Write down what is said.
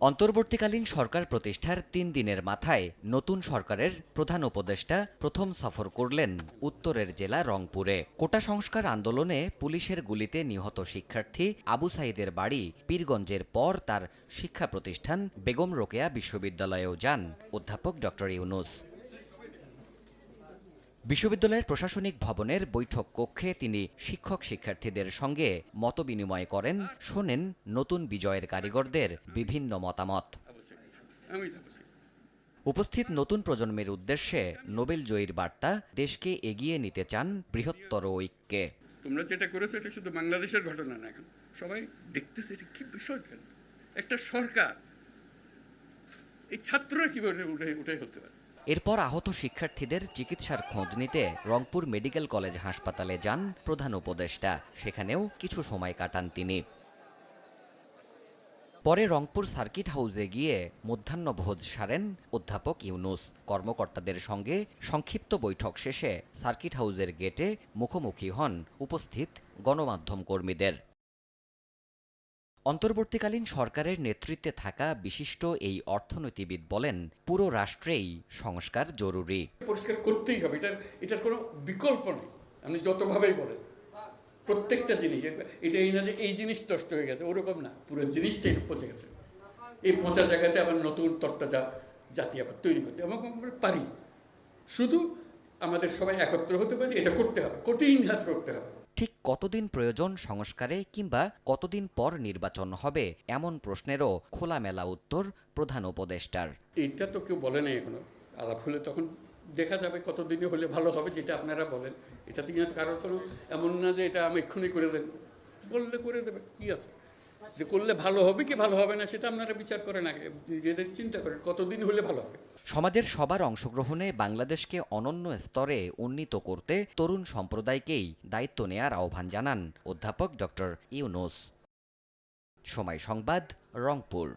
অন্তর্বর্তীকালীন সরকার প্রতিষ্ঠার তিন দিনের মাথায় নতুন সরকারের প্রধান উপদেষ্টা প্রথম সফর করলেন উত্তরের জেলা রংপুরে। কোটা সংস্কার আন্দোলনে পুলিশের গুলিতে নিহত শিক্ষার্থী আবু সাইদের বাড়ি পীরগঞ্জের পর তার শিক্ষা প্রতিষ্ঠান বেগম রোকেয়া বিশ্ববিদ্যালয়েও যান। অধ্যাপক ডক্টর ইউনুস। বিশ্ববিদ্যালয়ের প্রশাসনিক ভবনের বৈঠক কক্ষে তিনি শিক্ষক শিক্ষার্থীদের সঙ্গে মতবিনিময় করেন, শোনেন নতুন বিজয়ের কারিগরদের বিভিন্ন মতামত। উপস্থিত নতুন প্রজন্মের উদ্দেশ্যে নোবেল জয়ীর বার্তা, দেশকে এগিয়ে নিতে চান বৃহত্তর ঐক্যে। তোমরা যেটা করেছ, এটা শুধু বাংলাদেশের ঘটনা না সবাই দেখতেছে এটা কি বিষয় কেন? একটা সরকার। এই ছাত্ররা কীভাবে উঠে উঠে হতে পারে? এরপর আহত শিক্ষার্থীদের চিকিৎসার খোঁজ নিতে রংপুর মেডিকেল কলেজ হাসপাতালে যান প্রধান উপদেষ্টা। সেখানেও কিছু সময় কাটান তিনি। পরে রংপুর সার্কিট হাউসে গিয়ে মধ্যাহ্নভোজ সারেন অধ্যাপক ইউনুস। কর্মকর্তাদের সঙ্গে সংক্ষিপ্ত বৈঠক শেষে সার্কিট হাউসের গেটে মুখোমুখি হন উপস্থিত গণমাধ্যম কর্মীদের। অন্তর্বর্তীকালীন সরকারের নেতৃত্বে থাকা বিশিষ্ট এই অর্থনীতিবিদ বলেন, পুরো রাষ্ট্রেই সংস্কার জরুরি। পরিষ্কার করতেই হবে, এটার এটার কোনো বিকল্প নেই, আপনি যতভাবেই বলেন। প্রত্যেকটা জিনিস, এটা এই না যে এই জিনিস নষ্ট হয়ে গেছে, ওরকম না, পুরো জিনিসটাই পচে গেছে। এই পচা জায়গাতে আবার নতুন তরতাজা জাতি আবার তৈরি করতে এবং পারি। শুধু আমাদের সবাই একত্র হতে পারে এটা করতে হবে, কঠিন হাত করতে হবে। ঠিক কতদিন প্রয়োজন সংস্কারে কিংবা কতদিন পর নির্বাচন হবে? এমন প্রশ্নেরও খোলামেলা উত্তর প্রধান উপদেষ্টার। এটা তো কেউ বলে নাই এখনও। আলাপ হলে তখন দেখা যাবে কতদিনে হলে ভালো হবে যেটা আপনারা বলেন। এটা তো কারোর কোনো এমন না যে এটা আমি এক্ষুনি করে দেন বললে করে দেবে, কি আছে? যে করলে ভালো হবে কি ভালো হবে না, সেটা আপনারা বিচার করেন আগে। নিজেদের চিন্তা করেন, কতদিন হলে ভালো হবে? সমাজের সবার অংশগ্রহণে বাংলাদেশকে অনন্য স্তরে উন্নীত করতে তরুণ সম্প্রদায়কেই দায়িত্ব নেয়ার আহ্বান জানান অধ্যাপক ডক্টর ইউনুস। সময় সংবাদ, রংপুর।